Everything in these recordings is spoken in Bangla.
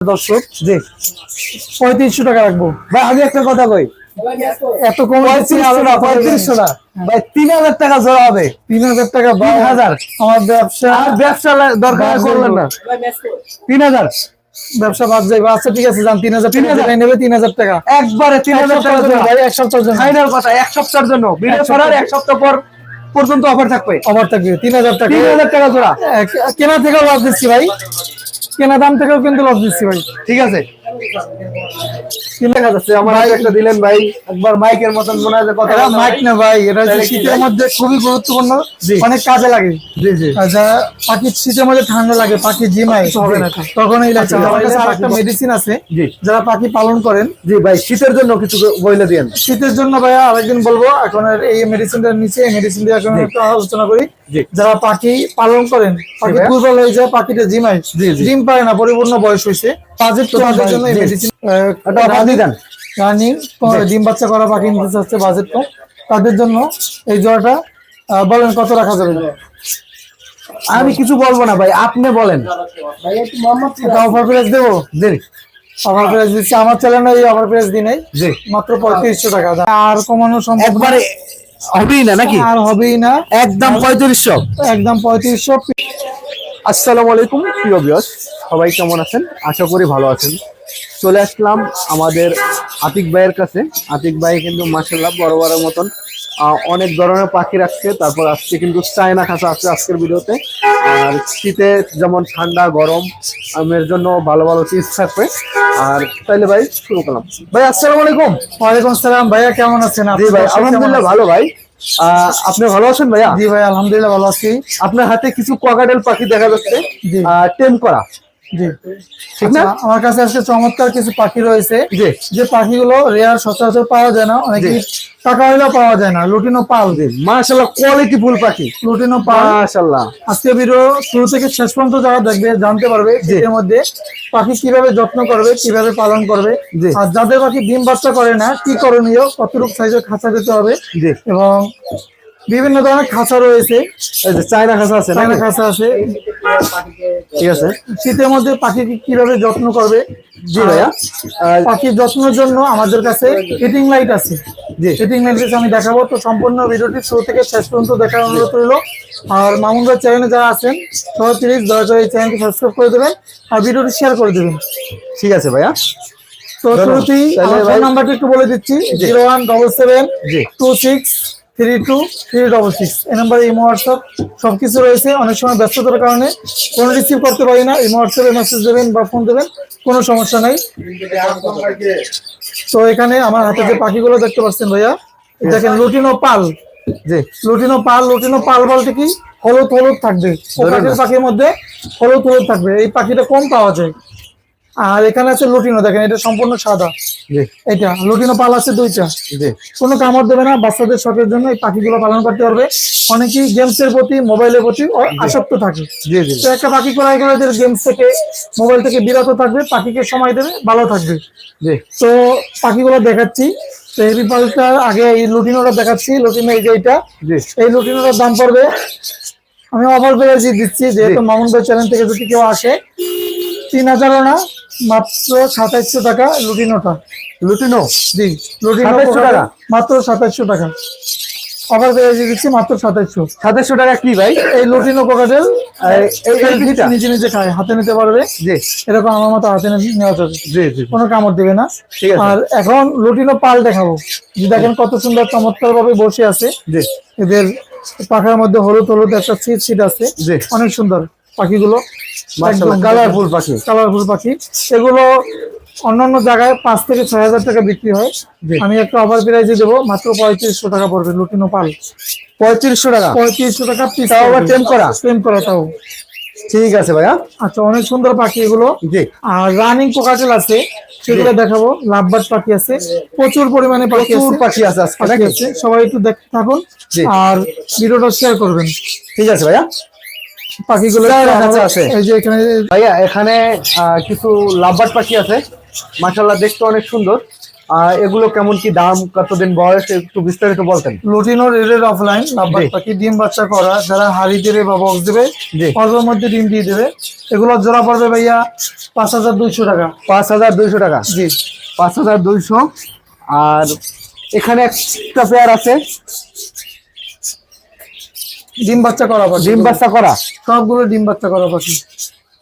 দর্শক জি। পঁয়ত্রিশশো টাকা রাখব। ভাই আমি একটা কথা কই। এত কম পঁয়ত্রিশশো না। ভাই তিন হাজার টাকা জোড়া হবে। তিন হাজার টাকা তিন হাজার। আমার ব্যবসা আর ব্যবসা দরকার করলেন না। তিন হাজার। ব্যবসা বাদ যাইবে। আচ্ছা ঠিক আছে যান তিন হাজার তিন হাজার? নেবে তিন হাজার টাকা। একবারে তিন হাজার টাকা ভাই, এক সপ্তাহের জন্য। ফাইনাল কথা এক সপ্তাহের জন্য। ভিডিও ছাড়ার। এক সপ্তাহ পর পর্যন্ত অফার থাকবে। অফার থাকবে। তিন হাজার টাকা। তিন হাজার টাকা জোড়া। কেনা থেকেও লস দিচ্ছি ভাই। কেনা দাম থেকেও কিন্তু লস দিচ্ছি ভাই। ঠিক আছে। তিন টাকা যাচ্ছে আমার হাতে একটা দিলেন ভাই। একবার মাইকের মতন মনে হয় কথা মাইক না ভাই এটা হচ্ছে তাহলে কি শীতের মধ্যে খুবই গুরুত্বপূর্ণ অনেক কাজে লাগে। জি জি। যারা পাখির শীতের মধ্যে ঠান্ডা লাগে পাখি জিমায় হবে না তখন এই লাগছে আচ্ছা, আমার কাছে আরেকটা মেডিসিন আছে যারা পাখি পালন করেন। জি ভাই শীতের জন্য কিছু বইলে দিয়েন। শীতের জন্য ভাইয়া আরেকদিন বলব এখন এই মেডিসিনটার নিচে এই মেডিসিন দিয়ে এখন একটু আলোচনা করি। যারা পাখি পালন করেন পাখি। দুর্বল হয়ে যায় পাখিটা জিমায় জি, জি। জিম পারে না পরিপূর্ণ বয়স হয়েছে। তাদের ভাই, জন্য এই মেডিসিন একটা অফার দিয়ে দেন। রানিং ডিম বাচ্চা করা পাখি নিতে চাচ্ছে বাজেট কম। তাদের জন্য এই জোড়াটা বলেন কত রাখা যাবে? আমি কিছু বলব না ভাই আপনি বলেন। অফার প্রাইস দেবো? জি। অফার প্রাইস দিচ্ছি। আমার চ্যানেলে এই অফার প্রাইস দিই মাত্র পঁয়ত্রিশশো টাকা। আর কমানো সম্ভব একবারে হবেই না নাকি? আর হবেই না। একদম পঁয়ত্রিশশো। একদম পঁয়ত্রিশশো। আসসালামু আলাইকুম প্রিয় বিয়স সবাই কেমন আছেন? আশা করি ভালো আছেন। চলে আসলাম আমাদের আতিক ভাইয়ের কাছে। আতিক ভাই কিন্তু মাসাল্লাহ বড় বড় মতন অনেক ধরনের পাখি রাখছে। তারপর আজকে কিন্তু চায়না খাঁচা আছে আজকের ভিডিওতে। আর শীতে যেমন ঠান্ডা গরম আমের জন্য ভালো ভালো টিপস থাকবে। আর তাইলে ভাই শুরু করলাম। ভাই আসসালামু আলাইকুম। ওয়ালাইকুম আসসালাম। ভাইয়া কেমন আছেন? জি ভাই আলহামদুলিল্লাহ ভালো ভাই। আহ, আপনি ভালো আছেন ভাইয়া? জি ভাই আলহামদুলিল্লাহ ভালো আছি। আপনার হাতে কিছু ককাটেল পাখি দেখা যাচ্ছে। জি। টেম করা। আমার কাছে আজকে চমৎকার কিছু পাখি রয়েছে। যে পাখিগুলো রেয়ার সচরাচর পাওয়া যায় না অনেক। টাকা হইলেও পাওয়া যায় না লুটিনো পাল মাশাআল্লাহ কোয়ালিটি ফুল পাখি। লুটিনো পাল মাশাআল্লাহ। আজকে ভিডিও শুরু থেকে শেষ পর্যন্ত যারা দেখবে জানতে পারবে এর মধ্যে পাখি কীভাবে যত্ন করবে কীভাবে পালন করবে আর যাদের পাখি ডিম বাচ্চা করে না কি করণীয় কতটুকু সাইজের খাঁচা দিতে হবে এবং বিভিন্ন ধরনের খাঁচা রয়েছে। চায়না খাসা আছে চায়না খাঁচা আছে। ঠিক আছে। শীতের মধ্যে পাখিকে কীভাবে যত্ন করবে? জি ভাইয়া। পাখির যত্নের জন্য আমাদের কাছে হিটিং লাইট আছে। জি। হিটিং লাইট আমি দেখাবো। তো সম্পূর্ণ ভিডিওটি শুরু থেকে শেষ পর্যন্ত দেখার অনুরোধ রইল। আর মামুন ভাই চ্যানেলে যারা আছেন সবাই প্লিজ দয়া করে এই চ্যানেলটি সাবস্ক্রাইব করে দেবেন আর ভিডিওটি শেয়ার করে দেবেন। ঠিক আছে ভাইয়া। তো। শুরুতেই আমার ফোন নাম্বারটি একটু বলে দিচ্ছি। Zero one double seven two six three two three double six. এই নাম্বারে ইমো হোয়াটসঅ্যাপ সবকিছু রয়েছে। অনেক সময় ব্যস্ততার কারণে কোনো রিসিভ করতে পারি না। ইমো হোয়াটসঅ্যাপে মেসেজ দেবেন বা ফোন দেবেন কোনো সমস্যা নাই। তো এখানে আমার হাতে যে পাখিগুলো দেখতে পাচ্ছেন ভাইয়া দেখেন লুটিনো পাল। জি। লুটিনো পাল লুটিনো পাল বলতে কি? হলুদ হলুদ থাকবে। পাখির মধ্যে হলুদ হলুদ থাকবে। এই পাখিটা কম পাওয়া যায়। আর এখানে আছে লুটিনো দেখেন এটা সম্পূর্ণ সাদা। এটা লুটিনো পাল আছে দুইটা। কোনো কামড় দেবে না বাচ্চাদের শখের জন্য এই পাখিগুলো পালন করতে পারবে। অনেকেই গেমস এর প্রতি মোবাইলের প্রতি আসক্ত থাকে। তো একটা পাখি করাই করে গেমস থেকে মোবাইল থেকে বিরত থাকবে পাখিকে সময় দেবে ভালো থাকবে। তো পাখিগুলো দেখাচ্ছি। তো এই পালটার আগে এই লুটিনোটা দেখাচ্ছি লুটিনো এই যে এইটা। জি। এই লুটিনোটার দাম পড়বে আমি অফার পেয়েছি দিচ্ছি যেহেতু মামুন ভাই চ্যানেল থেকে যদি কেউ আসে তিন হাজারও না মাত্র সাতাইশশো টাকা লুটিনোটা। লুটিনো? জি লুটিনো টাকা? মাত্র সাতাইশশো টাকা। অফার পেয়েছি দিচ্ছি মাত্র সাতাইশশো। সাতাশশো টাকা কি ভাই? এই লুটিনো কোকাটেল? নিজে নিজে খায় হাতে নিতে পারবে। জি। এরকম আমার মতো হাতে নেওয়া যাবে। জি জি কোনো কামড় দেবে না। ঠিক আর এখন লুটিনো পাল দেখাবো। যে দেখেন কত সুন্দর চমৎকার ভাবে বসে আছে। জি। এদের পাখার মধ্যে হলুদ হলুদ একটা সিট সিট আছে। জি। অনেক সুন্দর পাখিগুলো। মাশাআল্লাহ কালারফুল পাখি। কালারফুল পাখি। এগুলো অন্যান্য জায়গায় পাঁচ থেকে ছয় হাজার টাকা বিক্রি হয়। আমি একটা অফার প্রাইজে দেবো মাত্র পঁয়ত্রিশশো টাকা পড়বে লুটিনো পাল। পঁয়ত্রিশশো টাকা? পঁয়ত্রিশশো টাকা পিস আবার টেম করা? টেম করা তাও। ঠিক আছে ভাইয়া। আচ্ছা অনেক সুন্দর পাখি এগুলো। আর রানিং পোকাটেল আছে সেগুলো দেখাবো। লাভবাদ পাখি আছে। প্রচুর পরিমাণে পাখি প্রচুর আছে। পাখি আছে আজকে আছে। সবাই একটু দেখতে থাকুন আর ভিডিওটা শেয়ার করবেন। ঠিক আছে ভাইয়া। পাখিগুলো আছে। এই যে এখানে ভাইয়া এখানে কিছু লাভবার্ড পাখি আছে। মাশাল্লাহ দেখতে অনেক সুন্দর। আহ, এগুলো কেমন কি দাম কতদিন বয়স একটু বিস্তারিত বলতেন। লুটিনো রেডের অফলাইন লাভবাদ জি। পাখি ডিম বাচ্চা করা যারা হাড়ি দেবে বা বক্স দেবে। অল্পের মধ্যে ডিম দিয়ে দেবে। এগুলো জোড়া পড়বে ভাইয়া পাঁচ হাজার দুইশো টাকা। পাঁচ হাজার দুইশো টাকা? জি। পাঁচ হাজার দুইশো। আর এখানে একটা পেয়ার আছে। ডিম বাচ্চা করা পাখি। ডিম বাচ্চা করা? সবগুলো ডিম বাচ্চা করা পাখি।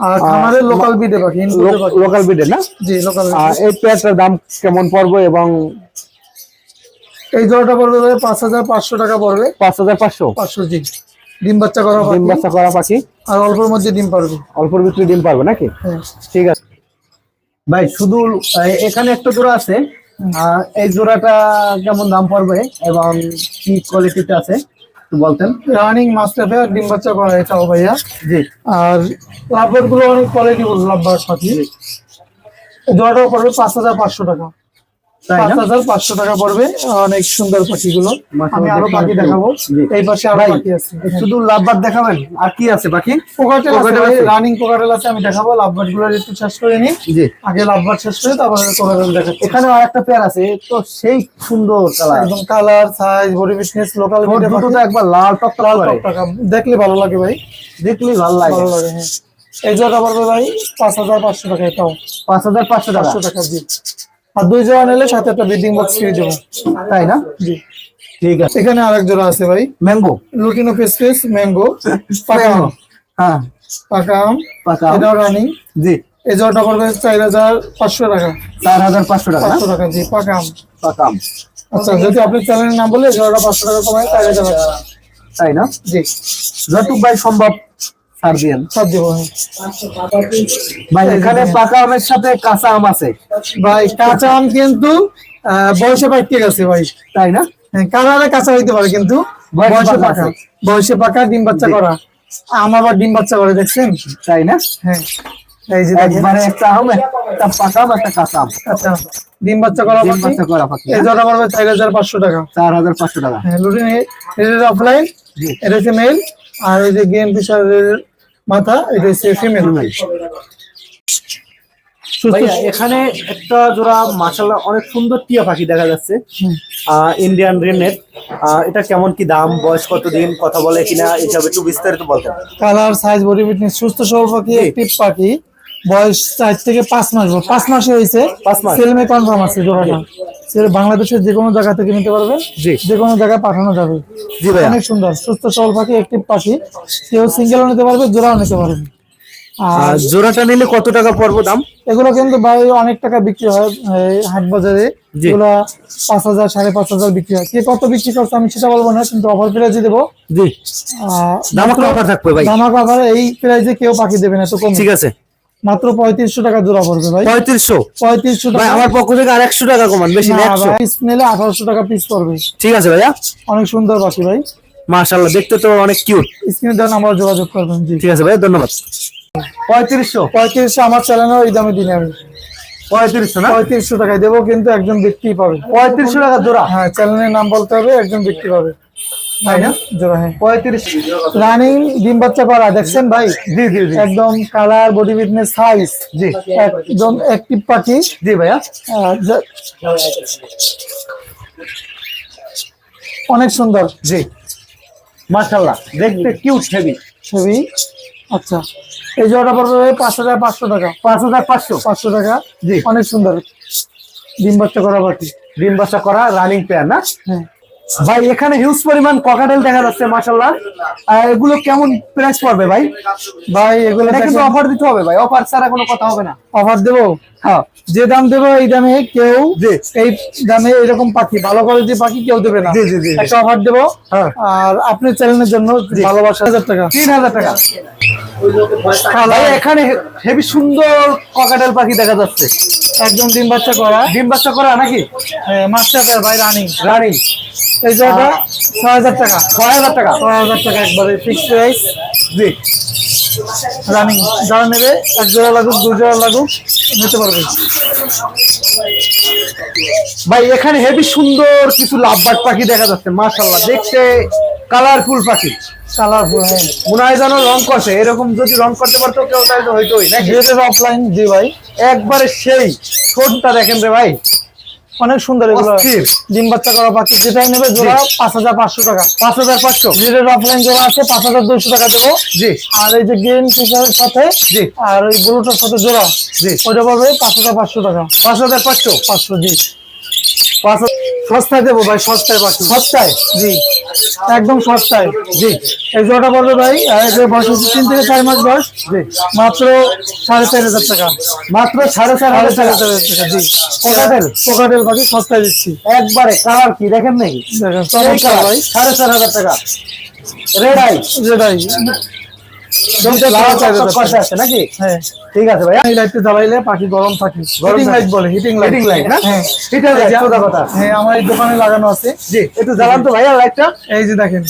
আর খামারের লোকাল বিডে পাখি লোকাল বিডের না? জি লোকাল আর এই পেয়ারটার দাম কেমন পড়বে এবং এই জোড়াটা পড়বে পাঁচ হাজার পাঁচশো টাকা পড়বে। পাঁচ হাজার পাঁচশো? পাঁচশো জি ডিম বাচ্চা করা ডিম বাচ্চা করা পাখি? আর অল্পের মধ্যে ডিম পারবে। অল্পর ভিতরে ডিম পারবে নাকি? হ্যাঁ। ঠিক আছে। ভাই শুধু এখানে একটা জোড়া আছে। এই জোড়াটা কেমন দাম পড়বে এবং কি কোয়ালিটিতে আছে? বলতেন। রানিং মাস্টার আর ডিম বাচ্চা করা এটাও ভাইয়া। জি। আর লাভবার্ডগুলো অনেক কোয়ালিটি বল লাভবার্ড পাখি এই জোড়াটাও পড়বে পাঁচ হাজার পাঁচশো টাকা। পাঁচ হাজার পাঁচশো টাকা পড়বে অনেক সুন্দর পাখিগুলো। আমি আরও পাখি দেখাবো। এই পাশে আরও পাখি আছে। শুধু লাভবার দেখাবেন? আর কি আছে কোকাটেল? রানিং কোকাটেল আছে আমি দেখাবো। লাভবার্ডগুলো একটু শেষ করে আগে লাভবার্ড শেষ করে তারপরে কোকাটেল দেখাচ্ছি। এখানে আর একটা পেয়ার আছে তো সেই সুন্দর কালার একদম colour size body fitness local দুটো তো একবার লাল টক লাল টাকা দেখলে ভালো লাগে ভাই। দেখলেই ভালো লাগে। ভালো লাগে হ্যাঁ। এই জোড়া পড়বে ভাই পাঁচ হাজার পাঁচশো টাকা এটাও পাঁচ হাজার পাঁচশো টাকা। টাকা জি। আর দুই জোড়া নিলে সাথে একটা বিল্ডিং বক্স ফ্রি দেবো তাই না? জি। ঠিক আছে। এখানে আরেক জোড়া আছে ভাই। Mango lutino face face mango পাকা হ্যাঁ। পাকা আম। পাকা এটাও রানিং। জি। এই জোড়াটা পড়বে চার হাজার পাঁচশো টাকা। চার হাজার পাঁচশো টাকা পাঁচশো টাকা জি পাকা আম। পাকা আম। আচ্ছা যদি আপনি চ্যানেলের নাম বলে জোড়াটা পাঁচশো টাকা কমায় চার হাজার টাকা তাই না? জি। যতটুক ভাই সম্ভব ভাই এখানে পাকা আমের সাথে কাঁচা আম আছে। ভাই কাঁচা আম কিন্তু বয়সে পাইতে গেছে ভাই। তাই না? হ্যাঁ, কালারে কাঁচা হইতে পারে কিন্তু বয়সে পাকা বয়সে পাকা ডিম বাচ্চা করা। আম আবার ডিম বাচ্চা করে দেখছেন? তাই না? হ্যাঁ। এই যে একবারে একটা আম একটা পাকা একটা কাঁচা আম। আচ্ছা ডিম বাচ্চা করা ডিম বাচ্চা করা পাখি এই জোড়া পড়বে চার হাজার পাঁচশো টাকা। চার হাজার পাঁচশো টাকা। হ্যাঁ লুটিন এটা অফলাইন জি। এটা হচ্ছে মেল আর এই যে গেম ফিশারের মাথা এটা হচ্ছে ফিমেল এখানে একটা জোড়া মাশাল্লাহ অনেক সুন্দর টিয়া পাখি দেখা যাচ্ছে। ইন্ডিয়ান রেনেট এটা কেমন কি দাম বয়স কতদিন কথা বলে কিনা এইসব একটু বিস্তারিত বলতেন। কালার সাইজ বডি ফিটনেস সুস্থ সবল পাখি একটি পাখি। বয়স চার থেকে পাঁচ মাস পাঁচ মাসে হয়েছে। পাঁচ মাস। সেলমে কনফার্ম আছে জোড়াটা। বাংলাদেশের যে কোনো জায়গা থেকে নিতে পারবে যে কোনো জায়গায় পাঠানো যাবে। অনেক সুন্দর সুস্থ সবল পাখি একটি পাখি। কেউ সিঙ্গেলও নিতে পারবে জোড়াও নিতে পারবে। আর জোড়াটা নিলে কত টাকা পড়ব দাম? এগুলো কিন্তু ভাই অনেক টাকা বিক্রি হয় হাট বাজারে। এগুলো পাঁচ হাজার সাড়ে পাঁচ হাজার বিক্রি হয়। কে কত বিক্রি করছে আমি সেটা বলব না কিন্তু অফার প্রাইজে দেবো। জি। আহ, দাম অফার থাকবে ভাই। দামাক অফারে এই প্রাইজে কেউ পাখি দেবে না তো ঠিক আছে। মাত্র পঁয়ত্রিশশো টাকা জোড়া পড়বে ভাই। পঁয়ত্রিশশো? পঁয়ত্রিশশো টাকা। আমার পক্ষ থেকে আর একশো টাকা কমান বেশি পিস নিলে আঠারোশো টাকা পিস পড়বে। ঠিক আছে ভাইয়া। অনেক সুন্দর পাখি ভাই। মাশাল্লাহ দেখতে তো অনেক কিউট স্ক্রিনে দেন আমার যোগাযোগ করবেন জি। ঠিক আছে ভাইয়া ধন্যবাদ। পঁয়ত্রিশশো? পঁয়ত্রিশশো আমার চ্যানেলে ওই দামে দিনে আমি। পঁয়ত্রিশশো না? পঁয়ত্রিশশো টাকায় দেবো কিন্তু একজন ব্যক্তি পাবে। পঁয়ত্রিশশো টাকা জোড়া? হ্যাঁ চ্যানেলের নাম বলতে হবে একজন ব্যক্তি পাবে। তাই না? জোড়া হ্যাঁ পঁয়ত্রিশ রানিং ডিম বাচ্চা করা দেখছেন ভাই? জি জি জি। একদম কালার বডি ফিটনেস সাইজ জি। একদম অ্যাক্টিভ পাখি। জি ভাইয়া। অনেক সুন্দর। জি। মাশাল্লাহ দেখতে কিউট হেভি ছবি আচ্ছা। এই জোড়াটা পড়বে পাঁচ হাজার পাঁচশো টাকা পাঁচ হাজার পাঁচশো পাঁচশো। টাকা। জি। অনেক সুন্দর। ডিম বাচ্চা করা পাখি। ডিম বাচ্চা করা রানিং পেয়ার না? হ্যাঁ। ভাই এখানে হিউজ পরিমাণ ককাটেল দেখা যাচ্ছে মাশাল্লাহ আহ, এগুলো কেমন প্রাইস পড়বে ভাই? ভাই এগুলো কিন্তু অফার দিতে হবে ভাই অফার ছাড়া কোনো কথা হবে না। অফার দেবো? হ্যাঁ যে দাম দেবে এই দামে কেউ এই দামে এরকম পাখি ভালো কোয়ালিটির পাখি কেউ দেবে না। একটা অফার দেবো। হ্যাঁ। আর আপনার চ্যানেলের জন্য ভালোবাসা হাজার টাকা। তিন হাজার টাকা। এখানে হেভি সুন্দর ককাটেল পাখি দেখা যাচ্ছে। একদম ডিম বাচ্চা করা। ডিম বাচ্চা করা নাকি? মাস্টার ভাই রানিং। রানিং। এই জায়গাটা ছয় হাজার টাকা। ছয় হাজার টাকা। ছয় হাজার টাকা একবারে ফিক্স প্রাইস জি। রানিং যারা নেবে এক জোড়া লাগুক দু জোড়া লাগুক নিতে পারবে। ভাই এখানে হেভি সুন্দর কিছু লাভবাট পাখি দেখা যাচ্ছে মাশাল্লাহ দেখতে কালারফুল পাখি। কালারফুল হ্যাঁ। মনে হয় যেন রং করছে এরকম যদি রং করতে পারতো কেউ তাহলে তো হইতোই নাকি? যেটা অফলাইন জি ভাই। একবারে সেই ঠোঁটটা দেখেন রে ভাই। অনেক সুন্দর এগুলো। ডিম বাচ্চা করা পাখি যেটাই নেবে জোড়া পাঁচ হাজার পাঁচশো টাকা। পাঁচ হাজার পাঁচশো? যেটা অফলাইন জোড়া আছে পাঁচ হাজার দুইশো টাকা দেবো। জি। আর এই যে গ্রিন টিচারের সাথে জি। আর ওই ব্লুটার সাথে জোড়া জি। ওইটা পাবে পাঁচ হাজার পাঁচশো টাকা। পাঁচ হাজার পাঁচশো? পাঁচশো জি। সস্তায় দেবো ভাই সস্তায় পাচ্ছি সস্তায়? জি। একদম সস্তায়। জি। এই জোড়াটা পড়বে ভাই যে বয়স হচ্ছে তিন থেকে চার মাস বয়স জি। মাত্র সাড়ে চার হাজার টাকা। মাত্র সাড়ে চার হাজার চার টাকা হাজার টাকা জি। কোকাটেল কোকাটেল পাখি সস্তায় দিচ্ছি। একবারে কালার কি? দেখেন নাকি দেখেন ভাই। সাড়ে চার হাজার টাকা। Red eye. করতে আছে নাকি? হ্যাঁ। ঠিক আছে ভাই এই লাইটটা জ্বালাইলে পাখি গরম থাকে। হিটিং লাইট বলে হিটিং লাইট না? হ্যাঁ। কথা। হ্যাঁ আমার এই দোকানে লাগানো আছে। জি একটু জ্বালান তো ভাইয়া লাইটটা এই যে দেখেন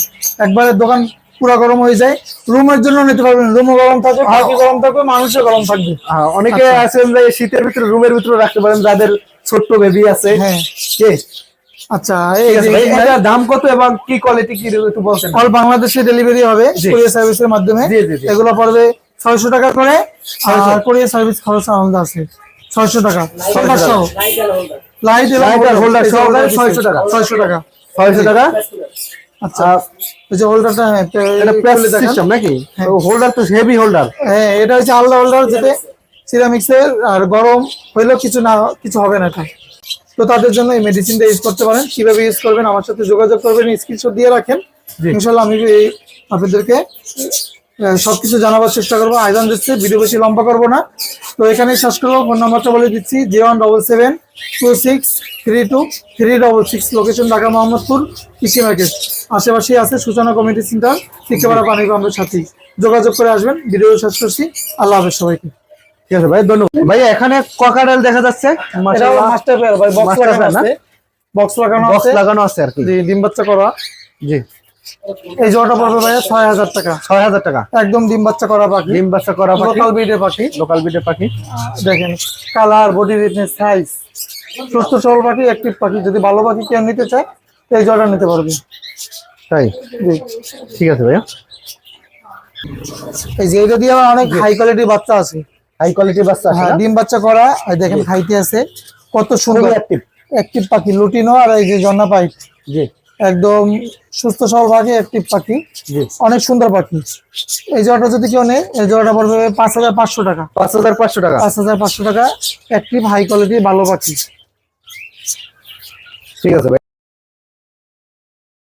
একবারে দোকান পুরো গরম হয়ে যায়। রুমের জন্য নিতে পারবেন রুমও গরম থাকবে পাখি গরম থাকবে মানুষও গরম থাকবে। অনেকে আছেন যে শীতের ভিতরে রুমের ভিতরে রাখতে পারেন যাদের ছোট্ট বেবি আছে। হ্যাঁ। কে? আচ্ছা এটার দাম কত এবং কি কোয়ালিটি কি একটু বলছেন? অল বাংলাদেশে ডেলিভারি হবে কুরিয়ার সার্ভিসের মাধ্যমে। এগুলো পড়বে ছয়শো টাকা করে আর কুরিয়ার সার্ভিস খরচ আলাদা আছে। ছয়শো টাকা। লাইট এবং সহকারে 600 টাকা। ছয়শো টাকা। ছয়শো টাকা? আচ্ছা এই যে হোল্ডারটা হ্যাঁ এটা। সিস্টেম নাকি? হোল্ডার তো হেভি হোল্ডার হ্যাঁ এটা হচ্ছে আলাদা হোল্ডার যেটা সিরামিক্সের আর গরম হইলেও কিছু না কিছু হবে না এটা। তো তাদের জন্য এই মেডিসিনটা ইউজ করতে পারেন। কীভাবে ইউজ করবেন আমার সাথে যোগাযোগ করবেন স্ক্রিনশট দিয়ে রাখেন। জি। ইনশাল্লাহ আমি এই আপনাদেরকে সবকিছু জানাবার চেষ্টা করব। আয়োজন দিচ্ছি ভিডিও বেশি লম্বা করব না। তো এখানে শেষ করব। ফোন নাম্বারটা বলে দিচ্ছি zero one double seven two six three two three double six location Dhaka Mohammadpur Krishi market. আশেপাশেই আছে সূচনা কমিটি সেন্টার। শিক্ষাপাড়া পানি পাম্পের সাথেই। যোগাযোগ করে আসবেন। ভিডিও শেষ করছি। আল্লাহ হাফেজ সবাইকে। ঠিক আছে ভাই ধন্যবাদ। ভাইয়া এখানে ককাডাল দেখা যাচ্ছে। মাস্টার পেয়ার ভাই বক্স লাগানো আছে। বক্স লাগানো বক্স লাগানো আছে আর কি। জি ডিম বাচ্চা করা। জি। এই জোড়াটা পড়বে ভাইয়া ছয় হাজার টাকা। ছয় হাজার টাকা। একদম ডিম বাচ্চা করা পাখি। ডিম বাচ্চা করা পাখি। লোকাল পাখি। লোকাল পাখি। দেখেন কালার বডি সাইজ সুস্থ সবল পাখি অ্যাক্টিভ পাখি। যদি ভালো পাখি কেউ নিতে চায় এই জোড়াটা নিতে পারবে। তাই? জি। ঠিক আছে ভাইয়া। এই যে এটা দিয়ে অনেক হাই কোয়ালিটির বাচ্চা আছে। হাই কোয়ালিটির বাচ্চা হ্যাঁ ডিম বাচ্চা করা এই দেখেন খাইতে আছে। কত সুন্দর। active। অ্যাক্টিভ পাখি লুটিনো আর এই যে জন্না পাইপ জি। একদম সুস্থ সবল পাখি অ্যাক্টিভ পাখি। জি। অনেক সুন্দর পাখি। এই জোড়াটা যদি কেউ নেয় এই জোড়াটা পড়বে পাঁচ হাজার পাঁচশো টাকা। পাঁচ হাজার পাঁচশো টাকা। পাঁচ হাজার পাঁচশো টাকা। অ্যাক্টিভ হাই কোয়ালিটি ভালো পাখি। ঠিক আছে